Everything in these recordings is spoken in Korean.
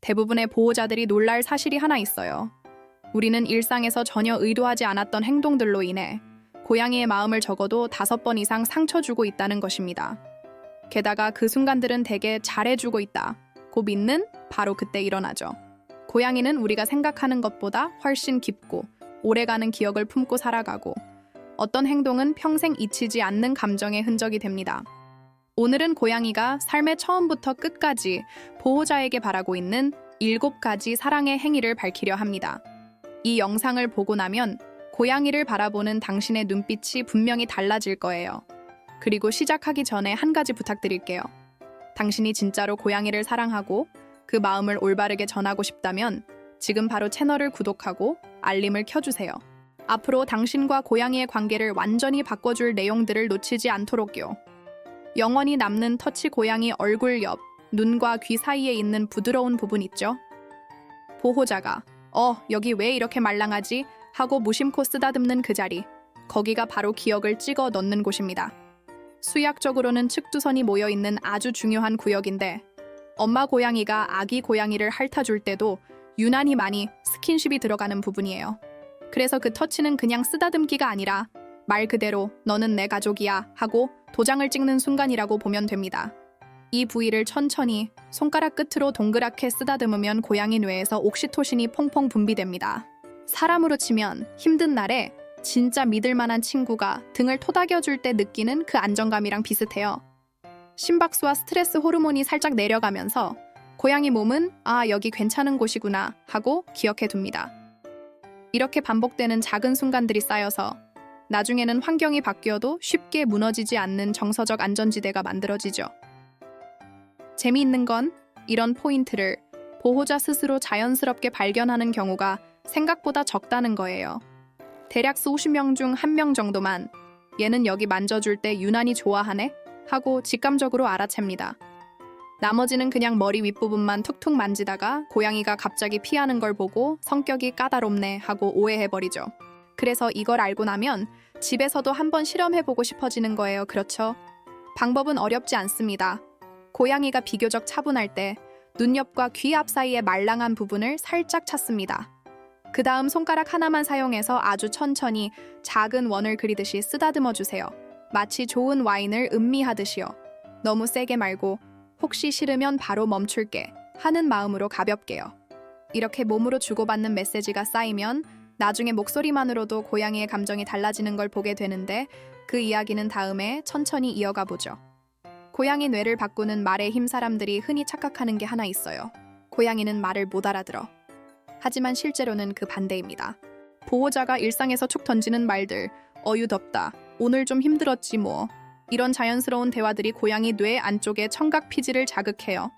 대부분의 보호자들이 놀랄 사실이 하나 있어요. 우리는 일상에서 전혀 의도하지 않았던 행동들로 인해 고양이의 마음을 적어도 다섯 번 이상 상처 주고 있다는 것입니다. 게다가 그 순간들은 대개 잘해주고 있다. 고 믿는 바로 그때 일어나죠. 고양이는 우리가 생각하는 것보다 훨씬 깊고 오래가는 기억을 품고 살아가고 어떤 행동은 평생 잊히지 않는 감정의 흔적이 됩니다. 오늘은 고양이가 삶의 처음부터 끝까지 보호자에게 바라고 있는 일곱 가지 사랑의 행위를 밝히려 합니다. 이 영상을 보고 나면 고양이를 바라보는 당신의 눈빛이 분명히 달라질 거예요. 그리고 시작하기 전에 한 가지 부탁드릴게요. 당신이 진짜로 고양이를 사랑하고 그 마음을 올바르게 전하고 싶다면 지금 바로 채널을 구독하고 알림을 켜주세요. 앞으로 당신과 고양이의 관계를 완전히 바꿔줄 내용들을 놓치지 않도록요. 영원히 남는 터치 고양이 얼굴 옆, 눈과 귀 사이에 있는 부드러운 부분 있죠? 보호자가 어, 여기 왜 이렇게 말랑하지? 하고 무심코 쓰다듬는 그 자리. 거기가 바로 기억을 찍어 넣는 곳입니다. 수약적으로는 측두선이 모여 있는 아주 중요한 구역인데 엄마 고양이가 아기 고양이를 핥아줄 때도 유난히 많이 스킨십이 들어가는 부분이에요. 그래서 그 터치는 그냥 쓰다듬기가 아니라 말 그대로 너는 내 가족이야 하고 도장을 찍는 순간이라고 보면 됩니다. 이 부위를 천천히 손가락 끝으로 동그랗게 쓰다듬으면 고양이 뇌에서 옥시토신이 퐁퐁 분비됩니다. 사람으로 치면 힘든 날에 진짜 믿을 만한 친구가 등을 토닥여 줄 때 느끼는 그 안정감이랑 비슷해요. 심박수와 스트레스 호르몬이 살짝 내려가면서 고양이 몸은 아, 여기 괜찮은 곳이구나 하고 기억해 둡니다. 이렇게 반복되는 작은 순간들이 쌓여서 나중에는 환경이 바뀌어도 쉽게 무너지지 않는 정서적 안전지대가 만들어지죠. 재미있는 건 이런 포인트를 보호자 스스로 자연스럽게 발견하는 경우가 생각보다 적다는 거예요. 대략 수십 명중한명 정도만 얘는 여기 만져줄 때 유난히 좋아하네 하고 직감적으로 알아챕니다. 나머지는 그냥 머리 윗부분만 툭툭 만지다가 고양이가 갑자기 피하는 걸 보고 성격이 까다롭네 하고 오해해버리죠. 그래서 이걸 알고 나면 집에서도 한번 실험해보고 싶어지는 거예요. 그렇죠? 방법은 어렵지 않습니다. 고양이가 비교적 차분할 때 눈 옆과 귀 앞 사이의 말랑한 부분을 살짝 찾습니다. 그 다음 손가락 하나만 사용해서 아주 천천히 작은 원을 그리듯이 쓰다듬어 주세요. 마치 좋은 와인을 음미하듯이요. 너무 세게 말고 혹시 싫으면 바로 멈출게 하는 마음으로 가볍게요. 이렇게 몸으로 주고받는 메시지가 쌓이면 나중에 목소리만으로도 고양이의 감정이 달라지는 걸 보게 되는데 그 이야기는 다음에 천천히 이어가 보죠. 고양이 뇌를 바꾸는 말의 힘 사람들이 흔히 착각하는 게 하나 있어요. 고양이는 말을 못 알아들어. 하지만 실제로는 그 반대입니다. 보호자가 일상에서 툭 던지는 말들, 어유덥다, 오늘 좀 힘들었지 뭐. 이런 자연스러운 대화들이 고양이 뇌 안쪽의 청각 피지를 자극해요.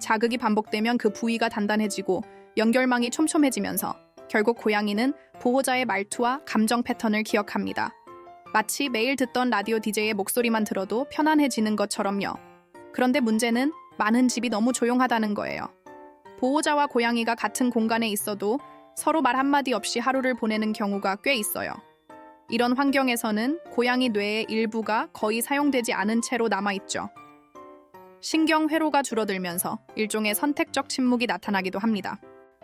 자극이 반복되면 그 부위가 단단해지고 연결망이 촘촘해지면서 결국 고양이는 보호자의 말투와 감정 패턴을 기억합니다. 마치 매일 듣던 라디오 DJ의 목소리만 들어도 편안해지는 것처럼요. 그런데 문제는 많은 집이 너무 조용하다는 거예요. 보호자와 고양이가 같은 공간에 있어도 서로 말 한마디 없이 하루를 보내는 경우가 꽤 있어요. 이런 환경에서는 고양이 뇌의 일부가 거의 사용되지 않은 채로 남아있죠. 신경 회로가 줄어들면서 일종의 선택적 침묵이 나타나기도 합니다.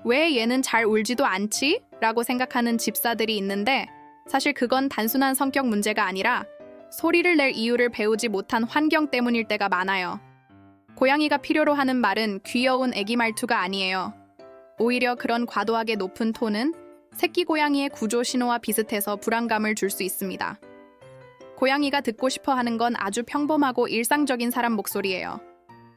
왜 얘는 잘 울지도 않지? 라고 생각하는 집사들이 있는데 사실 그건 단순한 성격 문제가 아니라 소리를 낼 이유를 배우지 못한 환경 때문일 때가 많아요. 고양이가 필요로 하는 말은 귀여운 애기 말투가 아니에요. 오히려 그런 과도하게 높은 톤은 새끼 고양이의 구조 신호와 비슷해서 불안감을 줄 수 있습니다. 고양이가 듣고 싶어 하는 건 아주 평범하고 일상적인 사람 목소리예요.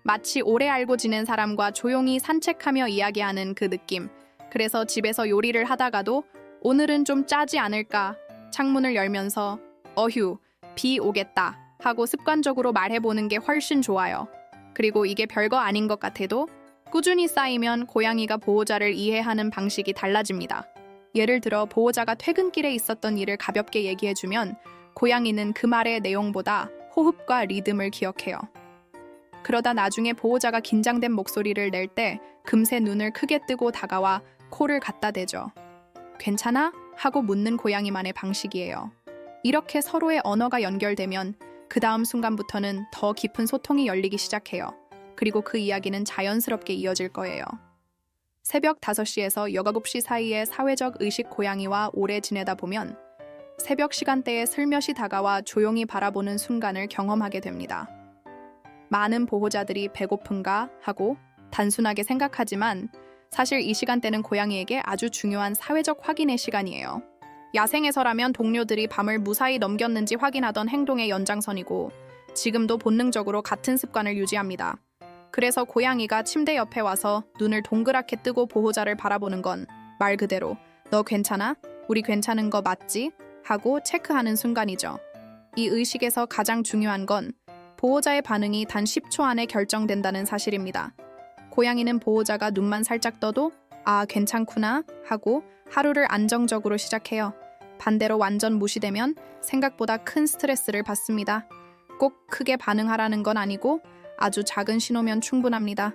마치 오래 알고 지낸 사람과 조용히 산책하며 이야기하는 그 느낌. 그래서 집에서 요리를 하다가도 오늘은 좀 짜지 않을까 창문을 열면서 어휴, 비 오겠다 하고 습관적으로 말해보는 게 훨씬 좋아요. 그리고 이게 별거 아닌 것 같아도 꾸준히 쌓이면 고양이가 보호자를 이해하는 방식이 달라집니다. 예를 들어 보호자가 퇴근길에 있었던 일을 가볍게 얘기해주면 고양이는 그 말의 내용보다 호흡과 리듬을 기억해요. 그러다 나중에 보호자가 긴장된 목소리를 낼 때 금세 눈을 크게 뜨고 다가와 코를 갖다 대죠. 괜찮아? 하고 묻는 고양이만의 방식이에요. 이렇게 서로의 언어가 연결되면 그 다음 순간부터는 더 깊은 소통이 열리기 시작해요. 그리고 그 이야기는 자연스럽게 이어질 거예요. 새벽 5시에서 7시 사이에 사회적 의식 고양이와 오래 지내다 보면 새벽 시간대에 슬며시 다가와 조용히 바라보는 순간을 경험하게 됩니다. 많은 보호자들이 배고픈가 하고 단순하게 생각하지만 사실 이 시간대는 고양이에게 아주 중요한 사회적 확인의 시간이에요. 야생에서라면 동료들이 밤을 무사히 넘겼는지 확인하던 행동의 연장선이고 지금도 본능적으로 같은 습관을 유지합니다. 그래서 고양이가 침대 옆에 와서 눈을 동그랗게 뜨고 보호자를 바라보는 건 말 그대로 너 괜찮아? 우리 괜찮은 거 맞지? 하고 체크하는 순간이죠. 이 의식에서 가장 중요한 건 보호자의 반응이 단 10초 안에 결정된다는 사실입니다. 고양이는 보호자가 눈만 살짝 떠도 아, 괜찮구나 하고 하루를 안정적으로 시작해요. 반대로 완전 무시되면 생각보다 큰 스트레스를 받습니다. 꼭 크게 반응하라는 건 아니고 아주 작은 신호면 충분합니다.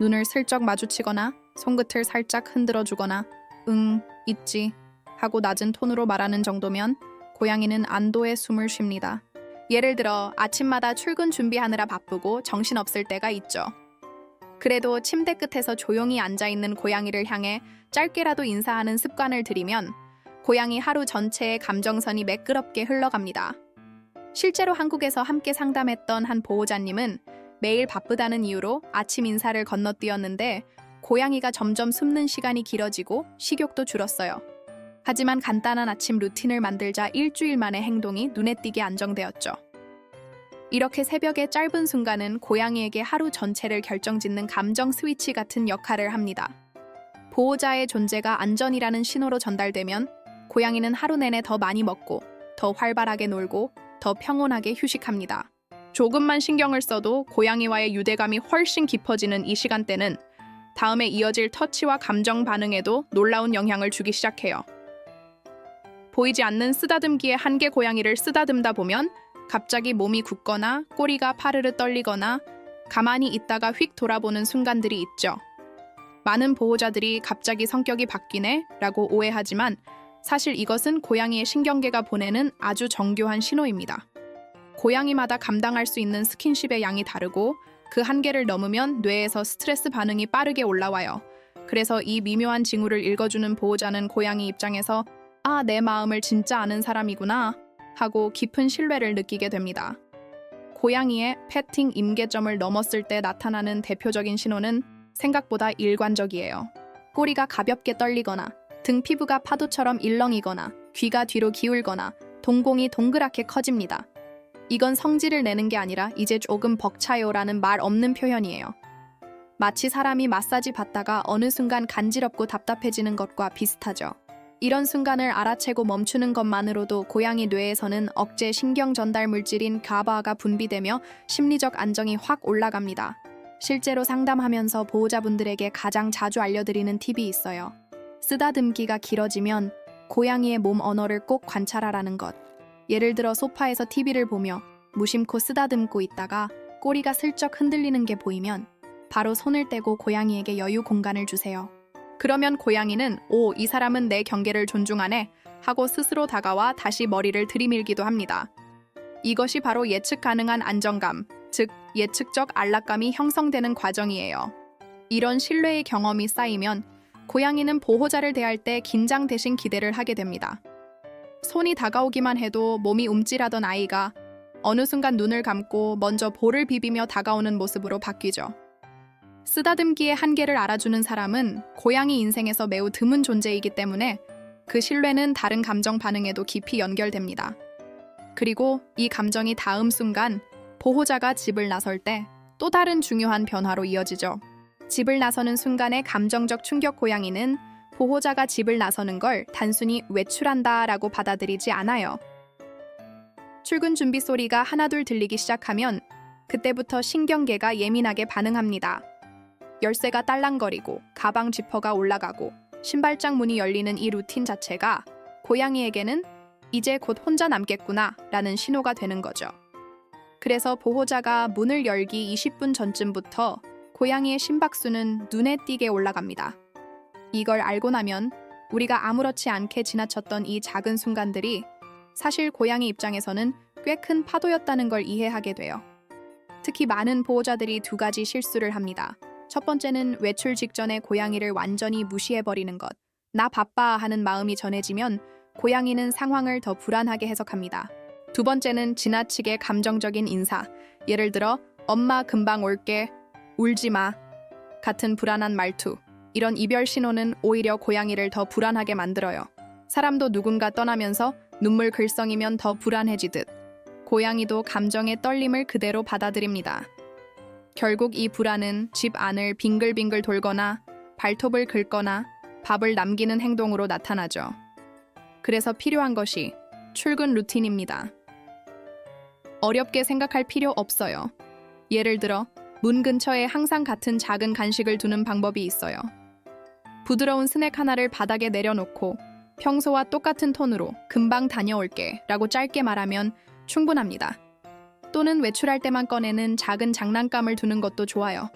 눈을 슬쩍 마주치거나 손끝을 살짝 흔들어 주거나 응, 있지 하고 낮은 톤으로 말하는 정도면 고양이는 안도의 숨을 쉽니다. 예를 들어 아침마다 출근 준비하느라 바쁘고 정신없을 때가 있죠. 그래도 침대 끝에서 조용히 앉아 있는 고양이를 향해 짧게라도 인사하는 습관을 들이면 고양이 하루 전체의 감정선이 매끄럽게 흘러갑니다. 실제로 한국에서 함께 상담했던 한 보호자님은 매일 바쁘다는 이유로 아침 인사를 건너뛰었는데 고양이가 점점 숨는 시간이 길어지고 식욕도 줄었어요. 하지만 간단한 아침 루틴을 만들자 일주일 만에 행동이 눈에 띄게 안정되었죠. 이렇게 새벽의 짧은 순간은 고양이에게 하루 전체를 결정짓는 감정 스위치 같은 역할을 합니다. 보호자의 존재가 안전이라는 신호로 전달되면 고양이는 하루 내내 더 많이 먹고 더 활발하게 놀고 더 평온하게 휴식합니다. 조금만 신경을 써도 고양이와의 유대감이 훨씬 깊어지는 이 시간대는 다음에 이어질 터치와 감정 반응에도 놀라운 영향을 주기 시작해요. 보이지 않는 쓰다듬기의 한계 고양이를 쓰다듬다 보면 갑자기 몸이 굳거나 꼬리가 파르르 떨리거나 가만히 있다가 휙 돌아보는 순간들이 있죠. 많은 보호자들이 갑자기 성격이 바뀌네 라고 오해하지만 사실 이것은 고양이의 신경계가 보내는 아주 정교한 신호입니다. 고양이마다 감당할 수 있는 스킨십의 양이 다르고 그 한계를 넘으면 뇌에서 스트레스 반응이 빠르게 올라와요. 그래서 이 미묘한 징후를 읽어주는 보호자는 고양이 입장에서 아, 내 마음을 진짜 아는 사람이구나 하고 깊은 신뢰를 느끼게 됩니다. 고양이의 패팅 임계점을 넘었을 때 나타나는 대표적인 신호는 생각보다 일관적이에요. 꼬리가 가볍게 떨리거나 등 피부가 파도처럼 일렁이거나 귀가 뒤로 기울거나 동공이 동그랗게 커집니다. 이건 성질을 내는 게 아니라 이제 조금 벅차요라는 말 없는 표현이에요. 마치 사람이 마사지 받다가 어느 순간 간지럽고 답답해지는 것과 비슷하죠. 이런 순간을 알아채고 멈추는 것만으로도 고양이 뇌에서는 억제 신경 전달 물질인 가바가 분비되며 심리적 안정이 확 올라갑니다. 실제로 상담하면서 보호자분들에게 가장 자주 알려드리는 팁이 있어요. 쓰다듬기가 길어지면 고양이의 몸 언어를 꼭 관찰하라는 것. 예를 들어 소파에서 TV를 보며 무심코 쓰다듬고 있다가 꼬리가 슬쩍 흔들리는 게 보이면 바로 손을 떼고 고양이에게 여유 공간을 주세요. 그러면 고양이는 오, 이 사람은 내 경계를 존중하네 하고 스스로 다가와 다시 머리를 들이밀기도 합니다. 이것이 바로 예측 가능한 안정감, 즉 예측적 안락감이 형성되는 과정이에요. 이런 신뢰의 경험이 쌓이면 고양이는 보호자를 대할 때 긴장 대신 기대를 하게 됩니다. 손이 다가오기만 해도 몸이 움찔하던 아이가 어느 순간 눈을 감고 먼저 볼을 비비며 다가오는 모습으로 바뀌죠. 쓰다듬기의 한계를 알아주는 사람은 고양이 인생에서 매우 드문 존재이기 때문에 그 신뢰는 다른 감정 반응에도 깊이 연결됩니다. 그리고 이 감정이 다음 순간 보호자가 집을 나설 때 또 다른 중요한 변화로 이어지죠. 집을 나서는 순간의 감정적 충격 고양이는 보호자가 집을 나서는 걸 단순히 외출한다 라고 받아들이지 않아요. 출근 준비 소리가 하나둘 들리기 시작하면 그때부터 신경계가 예민하게 반응합니다. 열쇠가 딸랑거리고 가방 지퍼가 올라가고 신발장 문이 열리는 이 루틴 자체가 고양이에게는 이제 곧 혼자 남겠구나 라는 신호가 되는 거죠. 그래서 보호자가 문을 열기 20분 전쯤부터 고양이의 심박수는 눈에 띄게 올라갑니다. 이걸 알고 나면 우리가 아무렇지 않게 지나쳤던 이 작은 순간들이 사실 고양이 입장에서는 꽤 큰 파도였다는 걸 이해하게 돼요. 특히 많은 보호자들이 두 가지 실수를 합니다. 첫 번째는 외출 직전에 고양이를 완전히 무시해버리는 것. 나 바빠 하는 마음이 전해지면 고양이는 상황을 더 불안하게 해석합니다. 두 번째는 지나치게 감정적인 인사. 예를 들어, 엄마 금방 올게, 울지 마. 같은 불안한 말투. 이런 이별 신호는 오히려 고양이를 더 불안하게 만들어요. 사람도 누군가 떠나면서 눈물 글썽이면 더 불안해지듯 고양이도 감정의 떨림을 그대로 받아들입니다. 결국 이 불안은 집 안을 빙글빙글 돌거나 발톱을 긁거나 밥을 남기는 행동으로 나타나죠. 그래서 필요한 것이 출근 루틴입니다. 어렵게 생각할 필요 없어요. 예를 들어 문 근처에 항상 같은 작은 간식을 두는 방법이 있어요. 부드러운 스낵 하나를 바닥에 내려놓고 평소와 똑같은 톤으로 금방 다녀올게 라고 짧게 말하면 충분합니다. 또는 외출할 때만 꺼내는 작은 장난감을 두는 것도 좋아요.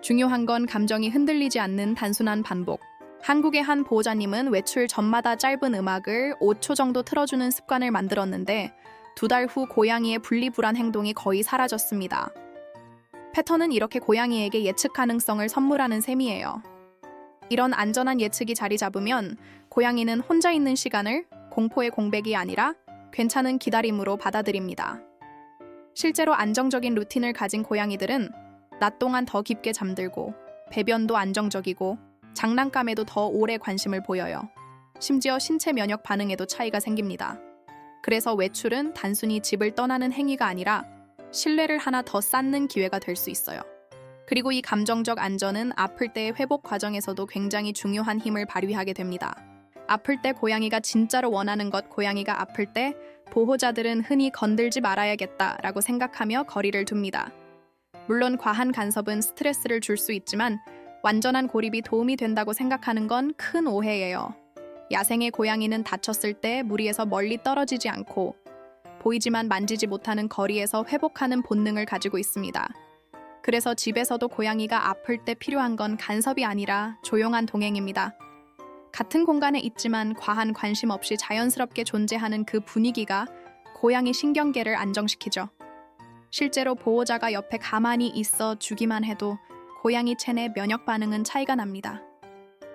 중요한 건 감정이 흔들리지 않는 단순한 반복. 한국의 한 보호자님은 외출 전마다 짧은 음악을 5초 정도 틀어주는 습관을 만들었는데 두 달 후 고양이의 분리불안 행동이 거의 사라졌습니다. 패턴은 이렇게 고양이에게 예측 가능성을 선물하는 셈이에요. 이런 안전한 예측이 자리 잡으면 고양이는 혼자 있는 시간을 공포의 공백이 아니라 괜찮은 기다림으로 받아들입니다. 실제로 안정적인 루틴을 가진 고양이들은 낮 동안 더 깊게 잠들고 배변도 안정적이고 장난감에도 더 오래 관심을 보여요. 심지어 신체 면역 반응에도 차이가 생깁니다. 그래서 외출은 단순히 집을 떠나는 행위가 아니라 신뢰를 하나 더 쌓는 기회가 될 수 있어요. 그리고 이 감정적 안전은 아플 때의 회복 과정에서도 굉장히 중요한 힘을 발휘하게 됩니다. 아플 때 고양이가 진짜로 원하는 것, 고양이가 아플 때 보호자들은 흔히 건들지 말아야겠다라고 생각하며 거리를 둡니다. 물론 과한 간섭은 스트레스를 줄 수 있지만 완전한 고립이 도움이 된다고 생각하는 건 큰 오해예요. 야생의 고양이는 다쳤을 때 무리에서 멀리 떨어지지 않고 보이지만 만지지 못하는 거리에서 회복하는 본능을 가지고 있습니다. 그래서 집에서도 고양이가 아플 때 필요한 건 간섭이 아니라 조용한 동행입니다. 같은 공간에 있지만 과한 관심 없이 자연스럽게 존재하는 그 분위기가 고양이 신경계를 안정시키죠. 실제로 보호자가 옆에 가만히 있어 주기만 해도 고양이 체내 면역 반응은 차이가 납니다.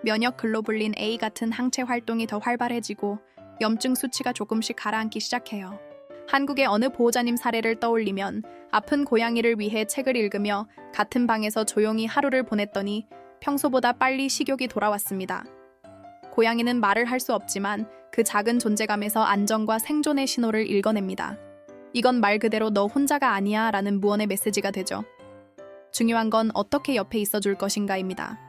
면역 글로불린 A 같은 항체 활동이 더 활발해지고 염증 수치가 조금씩 가라앉기 시작해요. 한국의 어느 보호자님 사례를 떠올리면 아픈 고양이를 위해 책을 읽으며 같은 방에서 조용히 하루를 보냈더니 평소보다 빨리 식욕이 돌아왔습니다. 고양이는 말을 할 수 없지만 그 작은 존재감에서 안정과 생존의 신호를 읽어냅니다. 이건 말 그대로 너 혼자가 아니야 라는 무언의 메시지가 되죠. 중요한 건 어떻게 옆에 있어 줄 것인가입니다.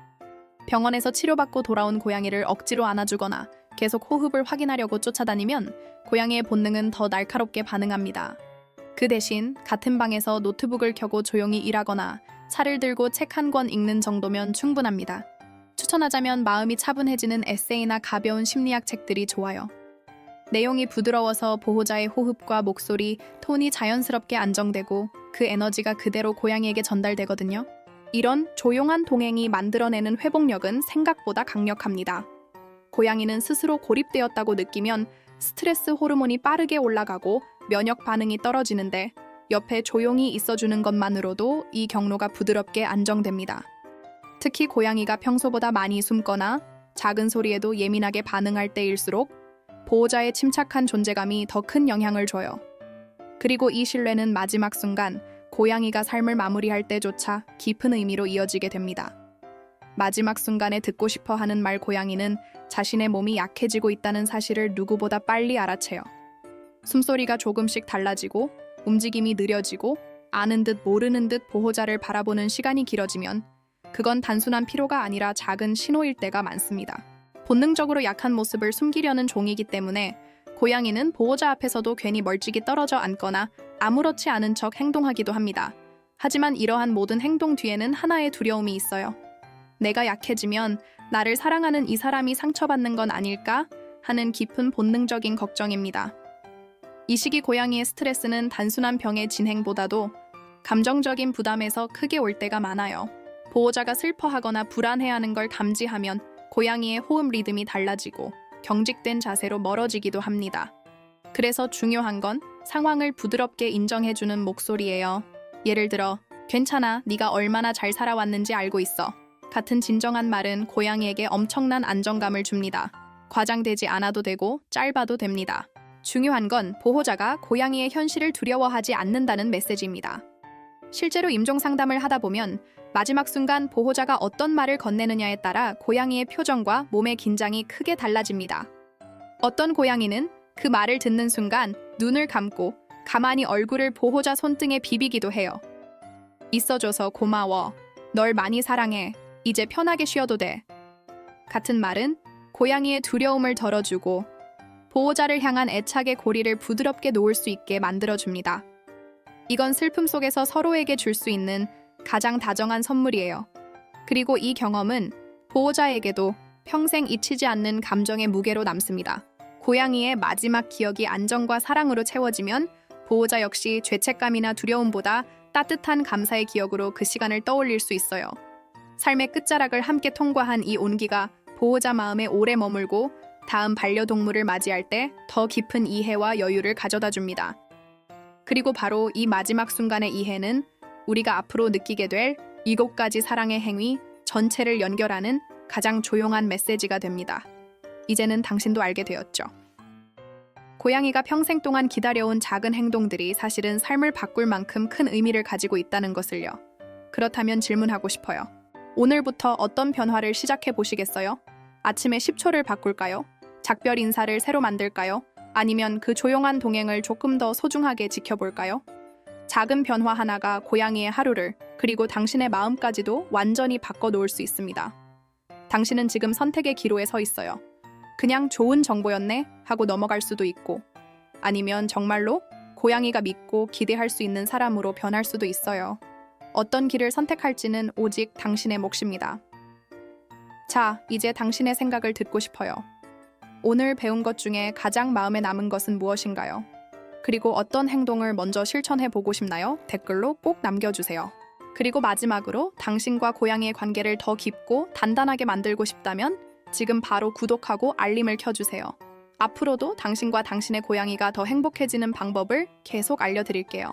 병원에서 치료받고 돌아온 고양이를 억지로 안아주거나 계속 호흡을 확인하려고 쫓아다니면 고양이의 본능은 더 날카롭게 반응합니다. 그 대신 같은 방에서 노트북을 켜고 조용히 일하거나 차를 들고 책 한 권 읽는 정도면 충분합니다. 추천하자면 마음이 차분해지는 에세이나 가벼운 심리학 책들이 좋아요. 내용이 부드러워서 보호자의 호흡과 목소리, 톤이 자연스럽게 안정되고 그 에너지가 그대로 고양이에게 전달되거든요. 이런 조용한 동행이 만들어내는 회복력은 생각보다 강력합니다. 고양이는 스스로 고립되었다고 느끼면 스트레스 호르몬이 빠르게 올라가고 면역 반응이 떨어지는데 옆에 조용히 있어주는 것만으로도 이 경로가 부드럽게 안정됩니다. 특히 고양이가 평소보다 많이 숨거나 작은 소리에도 예민하게 반응할 때일수록 보호자의 침착한 존재감이 더 큰 영향을 줘요. 그리고 이 신뢰는 마지막 순간 고양이가 삶을 마무리할 때조차 깊은 의미로 이어지게 됩니다. 마지막 순간에 듣고 싶어 하는 말 고양이는 자신의 몸이 약해지고 있다는 사실을 누구보다 빨리 알아채요. 숨소리가 조금씩 달라지고 움직임이 느려지고 아는 듯 모르는 듯 보호자를 바라보는 시간이 길어지면 그건 단순한 피로가 아니라 작은 신호일 때가 많습니다. 본능적으로 약한 모습을 숨기려는 종이기 때문에 고양이는 보호자 앞에서도 괜히 멀찍이 떨어져 앉거나 아무렇지 않은 척 행동하기도 합니다. 하지만 이러한 모든 행동 뒤에는 하나의 두려움이 있어요. 내가 약해지면 나를 사랑하는 이 사람이 상처받는 건 아닐까 하는 깊은 본능적인 걱정입니다. 이 시기 고양이의 스트레스는 단순한 병의 진행보다도 감정적인 부담에서 크게 올 때가 많아요. 보호자가 슬퍼하거나 불안해하는 걸 감지하면 고양이의 호흡 리듬이 달라지고 경직된 자세로 멀어지기도 합니다. 그래서 중요한 건 상황을 부드럽게 인정해주는 목소리예요. 예를 들어, 괜찮아. 네가 얼마나 잘 살아왔는지 알고 있어. 같은 진정한 말은 고양이에게 엄청난 안정감을 줍니다. 과장되지 않아도 되고 짧아도 됩니다. 중요한 건 보호자가 고양이의 현실을 두려워하지 않는다는 메시지입니다. 실제로 임종 상담을 하다 보면 마지막 순간 보호자가 어떤 말을 건네느냐에 따라 고양이의 표정과 몸의 긴장이 크게 달라집니다. 어떤 고양이는 그 말을 듣는 순간 눈을 감고 가만히 얼굴을 보호자 손등에 비비기도 해요. 있어줘서 고마워. 널 많이 사랑해. 이제 편하게 쉬어도 돼. 같은 말은 고양이의 두려움을 덜어주고 보호자를 향한 애착의 고리를 부드럽게 놓을 수 있게 만들어줍니다. 이건 슬픔 속에서 서로에게 줄 수 있는 가장 다정한 선물이에요. 그리고 이 경험은 보호자에게도 평생 잊히지 않는 감정의 무게로 남습니다. 고양이의 마지막 기억이 안정과 사랑으로 채워지면 보호자 역시 죄책감이나 두려움보다 따뜻한 감사의 기억으로 그 시간을 떠올릴 수 있어요. 삶의 끝자락을 함께 통과한 이 온기가 보호자 마음에 오래 머물고 다음 반려동물을 맞이할 때 더 깊은 이해와 여유를 가져다 줍니다. 그리고 바로 이 마지막 순간의 이해는 우리가 앞으로 느끼게 될 일곱 가지 사랑의 행위 전체를 연결하는 가장 조용한 메시지가 됩니다. 이제는 당신도 알게 되었죠. 고양이가 평생 동안 기다려온 작은 행동들이 사실은 삶을 바꿀 만큼 큰 의미를 가지고 있다는 것을요. 그렇다면 질문하고 싶어요. 오늘부터 어떤 변화를 시작해 보시겠어요? 아침에 10초를 바꿀까요? 작별 인사를 새로 만들까요? 아니면 그 조용한 동행을 조금 더 소중하게 지켜볼까요? 작은 변화 하나가 고양이의 하루를 그리고 당신의 마음까지도 완전히 바꿔 놓을 수 있습니다. 당신은 지금 선택의 기로에 서 있어요. 그냥 좋은 정보였네 하고 넘어갈 수도 있고 아니면 정말로 고양이가 믿고 기대할 수 있는 사람으로 변할 수도 있어요. 어떤 길을 선택할지는 오직 당신의 몫입니다. 자, 이제 당신의 생각을 듣고 싶어요. 오늘 배운 것 중에 가장 마음에 남은 것은 무엇인가요? 그리고 어떤 행동을 먼저 실천해 보고 싶나요? 댓글로 꼭 남겨주세요. 그리고 마지막으로 당신과 고양이의 관계를 더 깊고 단단하게 만들고 싶다면 지금 바로 구독하고 알림을 켜주세요. 앞으로도 당신과 당신의 고양이가 더 행복해지는 방법을 계속 알려드릴게요.